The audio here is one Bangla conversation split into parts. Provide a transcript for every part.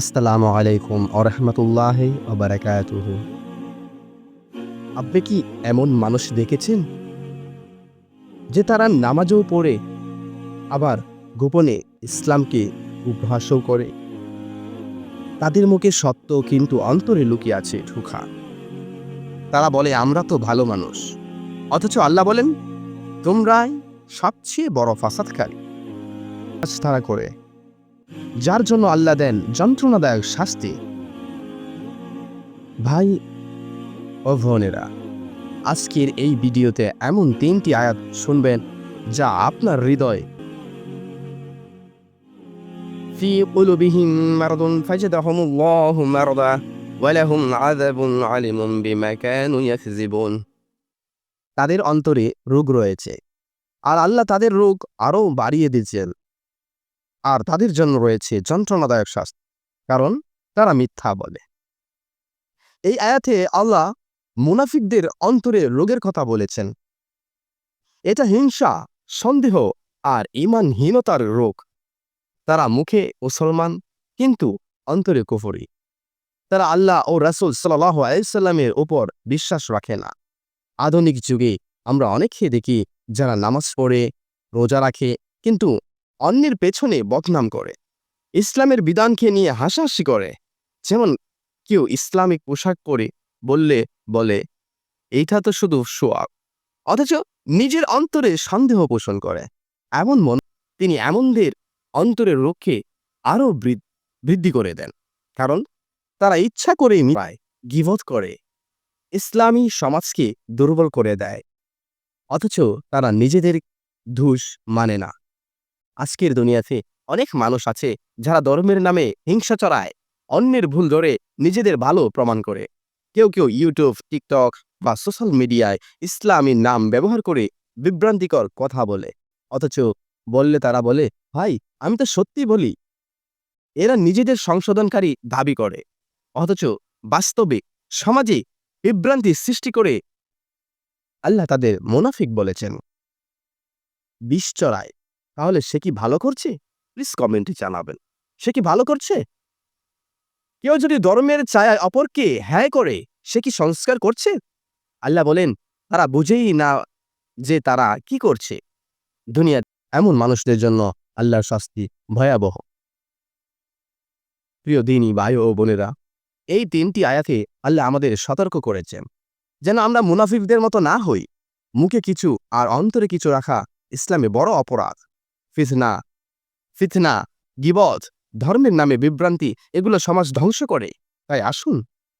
আসসালামু আলাইকুম আরহামতুল্লাহ বারাকাতুহ। আপনি কি এমন মানুষ দেখেছেন? যে তারা নামাজও পড়ে, আবার গোপনে ইসলামকে উপহাসও করে। তাদের মুখে সত্য কিন্তু অন্তরে লুকিয়ে আছে ঠুখা তারা বলে, আমরা তো ভালো মানুষ। অথচ আল্লাহ বলেন, তোমরাই সবচেয়ে বড় ফাসাদকারী। কাজ তারা করে যার জন্য আল্লাহ দেন যন্ত্রণাদায়ক শাস্তি ভাই ও বোনেরা আজকের এই ভিডিওতে এমন তিনটি আয়াত শুনবেন যা আপনার হৃদয় في قلوبهم مرض فزادهم الله مرضا ولهم عذاب عليم بما كانوا يكذبون তাদের অন্তরে রোগ রয়েছে আর আল্লাহ তাদের রোগ আরও বাড়িয়ে দিচ্ছেন আর তাদের জন্য রয়েছে যন্ত্রণাদায়ক শাস্তি, কারণ তারা মিথ্যা বলে। এই আয়াতে আল্লাহ মুনাফিকদের অন্তরে রোগের কথা বলেছেন। এটা হিংসা, সন্দেহ আর ইমানহীনতার রোগ। তারা মুখে মুসলমান, কিন্তু অন্তরে কুফরি। তারা আল্লাহ ও রাসুল সাল্লাহ আলাইসাল্লামের ওপর বিশ্বাস রাখে না। আধুনিক যুগে আমরা অনেকে দেখি যারা নামাজ পড়ে, রোজা রাখে, কিন্তু অন্যের পেছনে বদনাম করে। ইসলামের বিধানকে নিয়ে হাসাহাসি করে। যেমন কেউ ইসলামিক পোশাক পরে বললে বলে, এইটা তো শুধু সোয়াব। অথচ নিজের অন্তরে সন্দেহ পোষণ করে। এমন মন তিনি এমনদের অন্তরের রোগকে আরও বৃদ্ধি করে দেন। কারণ তারা ইচ্ছা করেই পায় গিবত করে। ইসলামী সমাজকে দুর্বল করে দেয়। অথচ তারা নিজেদের ধূস মানে না। আজকের দুনিয়াতে অনেক মানুষ আছে যারা ধর্মের নামে হিংসা চড়ায় অন্যের ভুল ধরে নিজেদের ভালো প্রমাণ করে। কেউ কেউ ইউটিউব টিকটক বা সোশ্যাল মিডিয়ায় ইসলামীর নাম ব্যবহার করে বিভ্রান্তিকর কথা বলে। অথচ বললে তারা বলে, ভাই, আমি তো সত্যি বলি। এরা নিজেদের সংশোধনকারী দাবি করে। অথচ বাস্তবে সমাজে বিভ্রান্তি সৃষ্টি করে আল্লাহ তাদের মোনাফিক বলেছেন। বিষ চড়ায় তাহলে সে কি ভালো করছে? প্লিজ কমেন্টে জানাবেন। সে কি ভালো করছে? কেউ যদি ধর্মের ছায়ায় অপরকে হ্যাঁ করে, সে কি সংস্কার করছে? আল্লাহ বলেন, তারা বুঝেই না যে তারা কি করছে। দুনিয়ার এমন মানুষদের জন্য আল্লাহর শাস্তি ভয়াবহ। প্রিয় দিনী, ভাই ও বোনেরা, এই তিনটি আয়াতে আল্লাহ আমাদের সতর্ক করেছেন। যেন আমরা মুনাফিকদের মতো না হই, মুখে কিছু আর অন্তরে কিছু রাখা ইসলামে বড় অপরাধ। ফিতনা ফিতনা গিবধ ধর্মের নামে বিভ্রান্তি, এগুলো সমাজ ধ্বংস করে। তাই আসুন,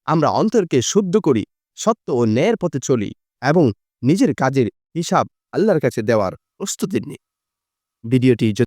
আমরা অন্তরকে শুদ্ধ করি, সত্য ও ন্যায়ের পথে চলি এবং নিজের কাজের হিসাব আল্লাহর কাছে দেওয়ার প্রস্তুতি নিই। ভিডিওটি